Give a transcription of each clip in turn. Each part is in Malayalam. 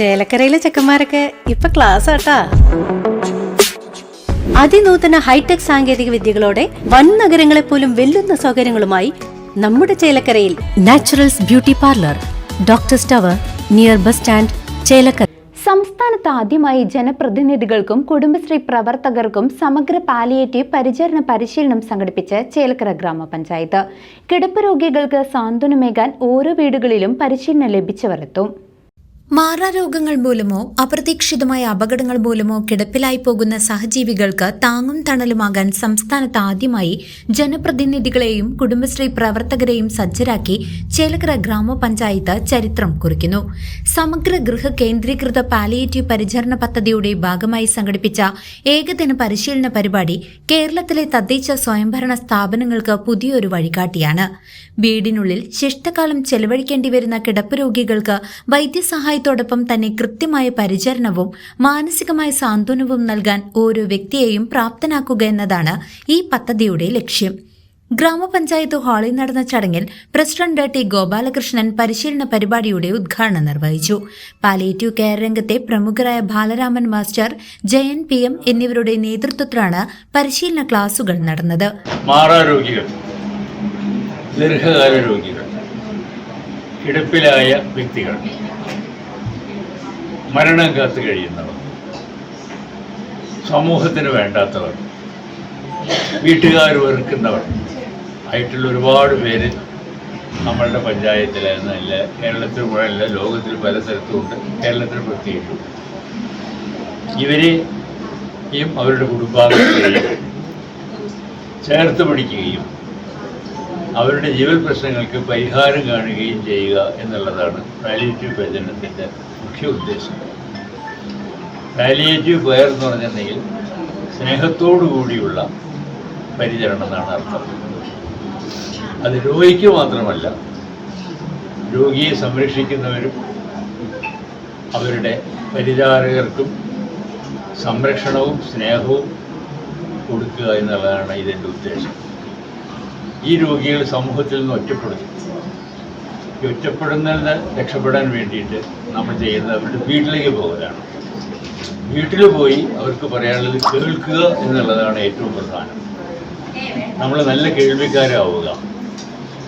ചേലക്കരയിലെ ചെക്കന്മാരൊക്കെ ഇപ്പൊ ക്ലാസ് ആട്ടാ. അതിനൂതന ഹൈടെക് സാങ്കേതിക വിദ്യകളോടെ വൻ നഗരങ്ങളെ പോലും വെല്ലുന്ന സൗകര്യങ്ങളുമായി നമ്മുടെ ചേലക്കരയിൽ നാച്ചുറൽസ് ബ്യൂട്ടി പാർലർ ഡോക്ടർ സ്റ്റവർ നിയർ ബസ് സ്റ്റാൻഡ് ചേലക്കര. സംസ്ഥാനത്ത് ആദ്യമായി ജനപ്രതിനിധികൾക്കും കുടുംബശ്രീ പ്രവർത്തകർക്കും സമഗ്ര പാലിയേറ്റീവ് പരിചരണ പരിശീലനം സംഘടിപ്പിച്ച് ചേലക്കര ഗ്രാമപഞ്ചായത്ത്. കിടപ്പ് രോഗികൾക്ക് സാന്ത്വനമേകാൻ ഓരോ വീടുകളിലും പരിശീലനം ലഭിച്ചവർ എത്തും. മാറാരോഗങ്ങൾ മൂലമോ അപ്രതീക്ഷിതമായ അപകടങ്ങൾ മൂലമോ കിടപ്പിലായി പോകുന്ന സഹജീവികൾക്ക് താങ്ങും തണലുമാകാൻ സംസ്ഥാനത്ത് ആദ്യമായി ജനപ്രതിനിധികളെയും കുടുംബശ്രീ പ്രവർത്തകരെയും സജ്ജരാക്കി ചേലക്കര ഗ്രാമപഞ്ചായത്ത് ചരിത്രം കുറിക്കുന്നു. സമഗ്ര ഗൃഹ കേന്ദ്രീകൃത പാലിയേറ്റീവ് പരിചരണ പദ്ധതിയുടെ ഭാഗമായി സംഘടിപ്പിച്ച ഏകദിന പരിശീലന പരിപാടി കേരളത്തിലെ തദ്ദേശ സ്വയംഭരണ സ്ഥാപനങ്ങൾക്ക് പുതിയൊരു വഴികാട്ടിയാണ്. വീടിനുള്ളിൽ ശിഷ്ടകാലം ചെലവഴിക്കേണ്ടി വരുന്ന കിടപ്പ് രോഗികൾക്ക് വൈദ്യസഹായത്തോടൊപ്പം തന്നെ കൃത്യമായ പരിചരണവും മാനസികമായ സാന്ത്വനവും നൽകാൻ ഓരോ വ്യക്തിയെയും പ്രാപ്തനാക്കുക എന്നതാണ് ഈ പദ്ധതിയുടെ ലക്ഷ്യം. ഗ്രാമപഞ്ചായത്ത് ഹാളിൽ നടന്ന ചടങ്ങിൽ പ്രസിഡന്റ് ടി ഗോപാലകൃഷ്ണൻ പരിശീലന പരിപാടിയുടെ ഉദ്ഘാടനം നിർവഹിച്ചു. പാലിയേറ്റീവ് കെയർ രംഗത്തെ പ്രമുഖരായ Balaraman master Jayan P M എന്നിവരുടെ നേതൃത്വത്തിലാണ് പരിശീലന ക്ലാസുകൾ നടന്നത്. മാറാരോഗികൾ ദീർഘകാല രോഗികൾ കിടപ്പിലായ വ്യക്തികൾ മരണം കാത്ത് കഴിയുന്നവർ. സമൂഹത്തിന് വേണ്ടാത്തവർ. വീട്ടുകാർ വെറുക്കുന്നവർ. ആയിട്ടുള്ള ഒരുപാട് പേര് നമ്മളുടെ പഞ്ചായത്തിലെന്നല്ല കേരളത്തിൽ മുഴുവനല്ല ലോകത്തിൽ പല സ്ഥലത്തുമുണ്ട് കേരളത്തിൽ പ്രത്യേകിച്ചുണ്ട് ഇവരെയും അവരുടെ കുടുംബാംഗങ്ങളെയും ചേർത്ത് പിടിക്കുകയും അവരുടെ ജീവൽ പ്രശ്നങ്ങൾക്ക് പരിഹാരം കാണുകയും ചെയ്യുക എന്നുള്ളതാണ് പാലിറ്റീവ് പരിചരണത്തിന്റെ മുഖ്യ ഉദ്ദേശം. പാലിയേറ്റീവ് കെയർ എന്ന് പറഞ്ഞിട്ടുണ്ടെങ്കിൽ സ്നേഹത്തോടു കൂടിയുള്ള പരിചരണം എന്നാണ് അർത്ഥം. അത് രോഗിക്ക് മാത്രമല്ല രോഗിയെ സംരക്ഷിക്കുന്നവരും അവരുടെ പരിചാരകർക്കും സംരക്ഷണവും സ്നേഹവും കൊടുക്കുക എന്നുള്ളതാണ് ഇതിന്റെ ഉദ്ദേശം. ഈ രോഗികൾ സമൂഹത്തിൽ നിന്ന് ഒറ്റപ്പെടുന്നു. ഈ ഒറ്റപ്പെടുന്നതിൽ രക്ഷപ്പെടാൻ വേണ്ടിയിട്ട് നമ്മൾ ചെയ്യുന്നത് അവരുടെ വീട്ടിലേക്ക് പോകലാണ്. വീട്ടിൽ പോയി അവർക്ക് പറയാനുള്ളത് കേൾക്കുക എന്നുള്ളതാണ് ഏറ്റവും പ്രധാനം. നമ്മൾ നല്ല കേൾവിക്കാരാവുക.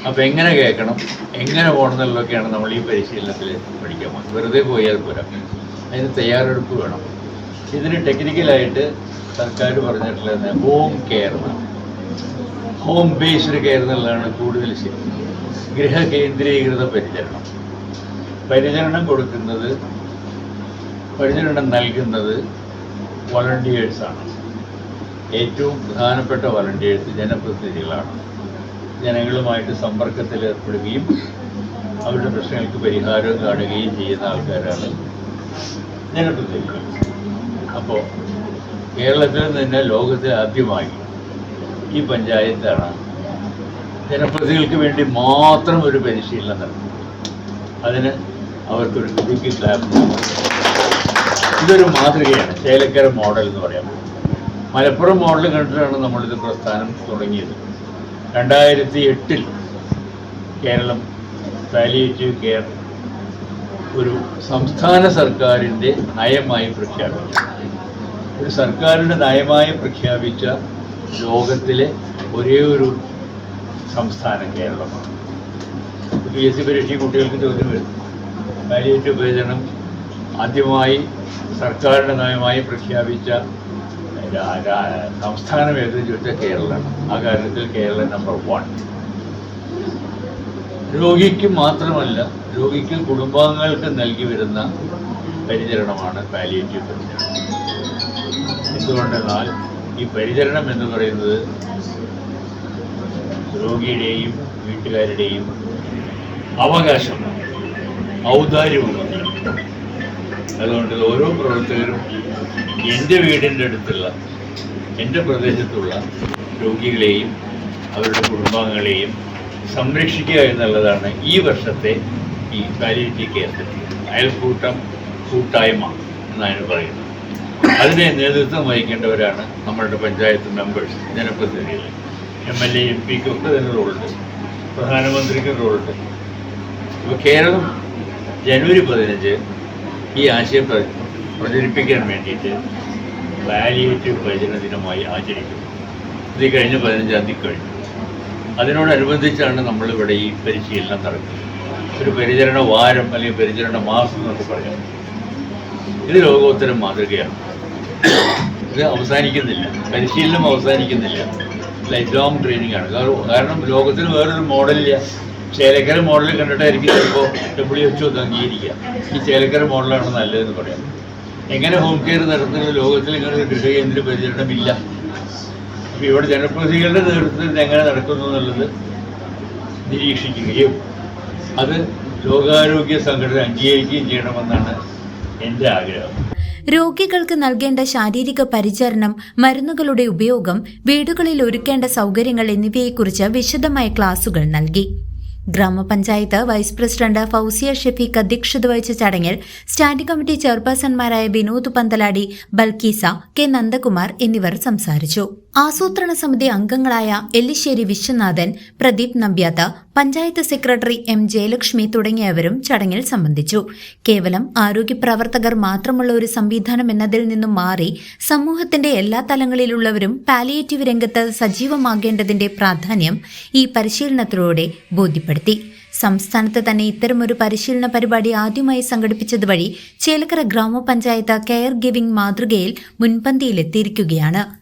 അപ്പോൾ എങ്ങനെ കേൾക്കണം? എങ്ങനെ പോകണം എന്നുള്ളതൊക്കെയാണ് നമ്മൾ ഈ പരിശീലനത്തിൽ പഠിക്കാൻ പോകുന്നത്. വെറുതെ പോയാൽ പോരാ. അതിന് തയ്യാറെടുപ്പ് വേണം. ഇതിന് ടെക്നിക്കലായിട്ട് സർക്കാർ പറഞ്ഞിട്ടുള്ളത് home care home based care എന്നുള്ളതാണ് കൂടുതൽ ശരി. ഗൃഹ കേന്ദ്രീകൃത പരിചരണം. പരിചരണം കൊടുക്കുന്നത് പരിചരണം നൽകുന്നത് വളണ്ടിയേഴ്സാണ്. ഏറ്റവും പ്രധാനപ്പെട്ട വളണ്ടിയേഴ്സ് ജനപ്രതിനിധികളാണ്. ജനങ്ങളുമായിട്ട് സമ്പർക്കത്തിൽ ഏർപ്പെടുകയും അവരുടെ പ്രശ്നങ്ങൾക്ക് പരിഹാരം കാണുകയും ചെയ്യുന്ന ആൾക്കാരാണ് ജനപ്രതിനിധികൾ. അപ്പോൾ കേരളത്തിൽ നിന്ന് ലോകത്തിൽ ആദ്യമായി ഈ പഞ്ചായത്താണ് ജനപ്രതിനിധികൾക്ക് വേണ്ടി മാത്രം ഒരു പരിശീലനം നടത്തുന്നത് അതിന് അവർക്കൊരു കുടുക്കി ക്ലാപ്പ് ഇതൊരു മാതൃകയാണ്. ചേലക്കര മോഡൽ എന്ന് പറയാം. മലപ്പുറം മോഡൽ കണ്ടിട്ടാണ് നമ്മളിത് പ്രസ്ഥാനം തുടങ്ങിയത്. രണ്ടായിരത്തി എട്ടിൽ കേരളം പാലിയേറ്റീവ് കെയർ ഒരു സംസ്ഥാന സർക്കാരിന്റെ നയമായി പ്രഖ്യാപിച്ചു. ഒരു സർക്കാരിന്റെ നയമായി പ്രഖ്യാപിച്ച ലോകത്തിലെ ഒരേ ഒരു സംസ്ഥാനം കേരളമാണ് പി എസ് സി പരീക്ഷ കുട്ടികൾക്ക് ചോദ്യം വരും. പാലിയേറ്റീവ് വിഭജനം ആദ്യമായി സർക്കാരിന്റെ നയമായി പ്രഖ്യാപിച്ച സംസ്ഥാനം ഏതെന്ന് ചോദിച്ചാൽ കേരളമാണ് ആ കാര്യത്തിൽ കേരളം നമ്പർ വൺ രോഗിക്ക് മാത്രമല്ല രോഗിക്ക് കുടുംബാംഗങ്ങൾക്ക് നൽകി വരുന്ന പരിചരണമാണ് പാലിയേറ്റീവ് പരിചരണം. എന്തുകൊണ്ടെന്നാൽ ഈ പരിചരണം എന്ന് പറയുന്നത് രോഗിയുടെയും വീട്ടുകാരുടെയും അവകാശമാണ് ഔദാര്യവുമാണ് അതുകൊണ്ട് ഓരോ പ്രവർത്തകരും എന്റെ വീടിന്റെ അടുത്തുള്ള എന്റെ പ്രദേശത്തുള്ള രോഗികളെയും അവരുടെ കുടുംബാംഗങ്ങളെയും സംരക്ഷിക്കുക എന്നുള്ളതാണ് ഈ വർഷത്തെ ഈ പാലിയേറ്റീവ് കെയർ അയൽക്കൂട്ടം കൂട്ടായ്മ എന്നാണ് പറയുന്നത്. അതിനെ നേതൃത്വം വഹിക്കേണ്ടവരാണ് നമ്മളുടെ പഞ്ചായത്ത് മെമ്പേഴ്സ് ജനപ്രതിനിധികൾ എം എൽ എ എം പിക്കൊക്കെ തന്നെ റോളുണ്ട് പ്രധാനമന്ത്രിക്ക് റോളുണ്ട് ഇപ്പോൾ കേരളം ജനുവരി പതിനഞ്ച് ഈ ആശയം പ്ര- പ്രചരിപ്പിക്കാൻ വേണ്ടിയിട്ട് വാലിയേറ്റീവ് പരിചരണ ദിനമായി ആചരിക്കും ഇത് കഴിഞ്ഞ പതിനഞ്ചാം തീയതി കഴിഞ്ഞു. അതിനോടനുബന്ധിച്ചാണ് നമ്മളിവിടെ ഈ പരിശീലനം നടക്കുന്നത്. ഒരു പരിചരണ വാരം അല്ലെങ്കിൽ പരിചരണ മാസം എന്നൊക്കെ പറയാം. ഇത് ലോകോത്തരം മാതൃകയാണ്. ഇത് അവസാനിക്കുന്നില്ല. പരിശീലനം അവസാനിക്കുന്നില്ല. ലൈഫ് ലോങ് ട്രെയിനിങ് ആണ്. കാരണം- ലോകത്തിന് വേറൊരു മോഡലില്ല ചേലക്കര മോഡൽ കണ്ടിട്ടായിരിക്കും ചിലപ്പോൾ ഡബ്ല്യു എച്ച് ഒന്ന് അംഗീകരിക്കുക ഈ ചേലക്കര മോഡലാണ് നല്ലതെന്ന് പറയാം. എങ്ങനെ ഹോം കെയർ നടത്തുന്ന? ലോകത്തിൽ ഇങ്ങനെ ഒരു ഗൃഹകേന്ദ്ര പരിചരണമില്ല. അപ്പോൾ ഇവിടെ ജനപ്രതിനിധികളുടെ നേതൃത്വത്തിൽ എങ്ങനെ നടക്കുന്നു എന്നുള്ളത് നിരീക്ഷിക്കുകയും അത് ലോകാരോഗ്യ സംഘടന അംഗീകരിക്കുകയും ചെയ്യണമെന്നാണ് എന്റെ ആഗ്രഹം. രോഗികൾക്ക് നൽകേണ്ട ശാരീരിക പരിചരണം മരുന്നുകളുടെ ഉപയോഗം വീടുകളിൽ ഒരുക്കേണ്ട സൗകര്യങ്ങൾ എന്നിവയെക്കുറിച്ച് വിശദമായ ക്ലാസുകൾ നൽകി. ഗ്രാമപഞ്ചായത്ത് വൈസ് പ്രസിഡന്റ് ഫൗസിയ ഷെഫീഖ് അധ്യക്ഷത വഹിച്ച ചടങ്ങിൽ സ്റ്റാൻഡിംഗ് കമ്മിറ്റി ചെയർപേഴ്സൺമാരായ വിനോദ് പന്തലാടി ബൽക്കീസ കെ നന്ദകുമാർ എന്നിവർ സംസാരിച്ചു. ആസൂത്രണ സമിതി അംഗങ്ങളായ എല്ലിശ്ശേരി വിശ്വനാഥൻ പ്രദീപ് നമ്പ്യാത്ത പഞ്ചായത്ത് സെക്രട്ടറി എം ജയലക്ഷ്മി തുടങ്ങിയവരും ചടങ്ങിൽ സംബന്ധിച്ചു. കേവലം ആരോഗ്യ പ്രവർത്തകർ മാത്രമുള്ള ഒരു സംവിധാനം എന്നതിൽ നിന്നും മാറി സമൂഹത്തിന്റെ എല്ലാ തലങ്ങളിലുള്ളവരും പാലിയേറ്റീവ് രംഗത്ത് സജീവമാകേണ്ടതിന്റെ പ്രാധാന്യം ഈ പരിശീലനത്തിലൂടെ ബോധ്യപ്പെടുത്തി. സംസ്ഥാനത്ത് തന്നെ ഇത്തരമൊരു പരിശീലന പരിപാടി ആദ്യമായി സംഘടിപ്പിച്ചത് വഴി ചേലക്കര ഗ്രാമപഞ്ചായത്ത് കെയർ ഗിവിംഗ് മാതൃകയിൽ മുൻപന്തിയിലെത്തിയിരിക്കുകയാണ്.